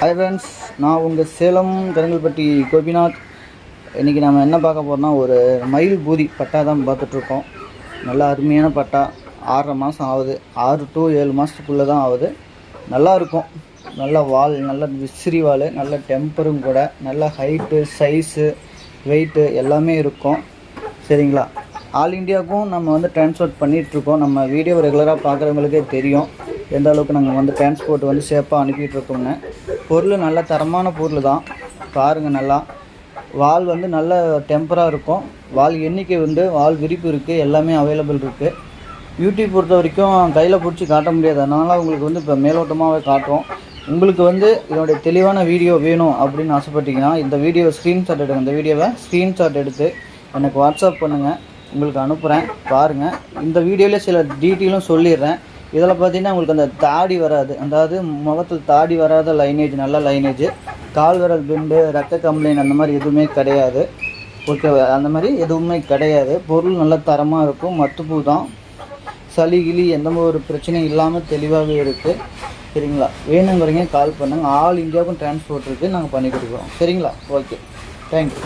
Hi friends நான் உங்கள் சேலம் கருங்கல்பட்டி கோபிநாத். இன்றைக்கி நம்ம என்ன பார்க்க போகிறோம்னா ஒரு மயில் பூரி பட்டா தான் பார்த்துட்ருக்கோம். நல்லா அருமையான பட்டா. ஆறரை மாதம் ஆகுது. ஆறு டு ஏழு மாதத்துக்குள்ளே தான் ஆகுது. நல்லா இருக்கும். நல்ல வால் நல்ல விசிறி வால் நல்ல டெம்பரும் கூட நல்ல ஹைட்டு சைஸு வெயிட்டு எல்லாமே இருக்கும். சரிங்களா? ஆல் இந்தியாவுக்கும் நம்ம வந்து ட்ரான்ஸ்போர்ட் பண்ணிகிட்ருக்கோம் நம்ம வீடியோ ரெகுலராக பார்க்குறவங்களுக்கே தெரியும். எந்த அளவுக்கு நாங்கள் வந்து டிரான்ஸ்போர்ட் வந்து சேஃபாக அனுப்பிட்டுருக்கோம்னு பொருள் நல்ல தரமான பொருள் தான். பாருங்கள் நல்லா. வால் வந்து நல்ல டெம்பராக இருக்கும். வால் எண்ணிக்கை வந்து வால் விரிப்பு இருக்குது எல்லாமே அவைலபிள் இருக்குது யூடியூப் பொறுத்த வரைக்கும் கையில் பிடிச்சி காட்ட முடியாது. அதனால் உங்களுக்கு வந்து இப்போ மேலோட்டமாகவே காட்டுறோம். உங்களுக்கு வந்து இதனுடைய தெளிவான வீடியோ வேணும் அப்படின்னு ஆசைப்பட்டீங்கன்னா இந்த வீடியோ ஸ்க்ரீன்ஷாட் எடுங்க. இந்த வீடியோவை ஸ்க்ரீன்ஷாட் எடுத்து எனக்கு வாட்ஸ்அப் பண்ணுங்கள் உங்களுக்கு அனுப்புகிறேன் பாருங்கள் இந்த வீடியோவில் சில டீட்டெயிலும் சொல்லிடுறேன். இதில் பார்த்தீங்கன்னா உங்களுக்கு அந்த தாடி வராது. அதாவது முகத்தில் தாடி வராத லைனேஜ் நல்ல லைனேஜ் கால் விரல் பிண்டு ரத்த கம்ப்ளைண்ட் அந்த மாதிரி எதுவுமே கிடையாது. ஓகே அந்த மாதிரி எதுவுமே கிடையாது. பொருள் நல்ல தரமாக இருக்கும். மத்துப்பூ தான். சளி கிளி எந்த ஒரு பிரச்சனையும் இல்லாமல் தெளிவாகவே இருக்குது சரிங்களா? வேணுங்கிறீங்க கால் பண்ணுங்கள் ஆல் இந்தியாவுக்கும் டிரான்ஸ்போர்ட் இருக்குது நாங்கள் பண்ணி கொடுக்குறோம். சரிங்களா? Okay thank you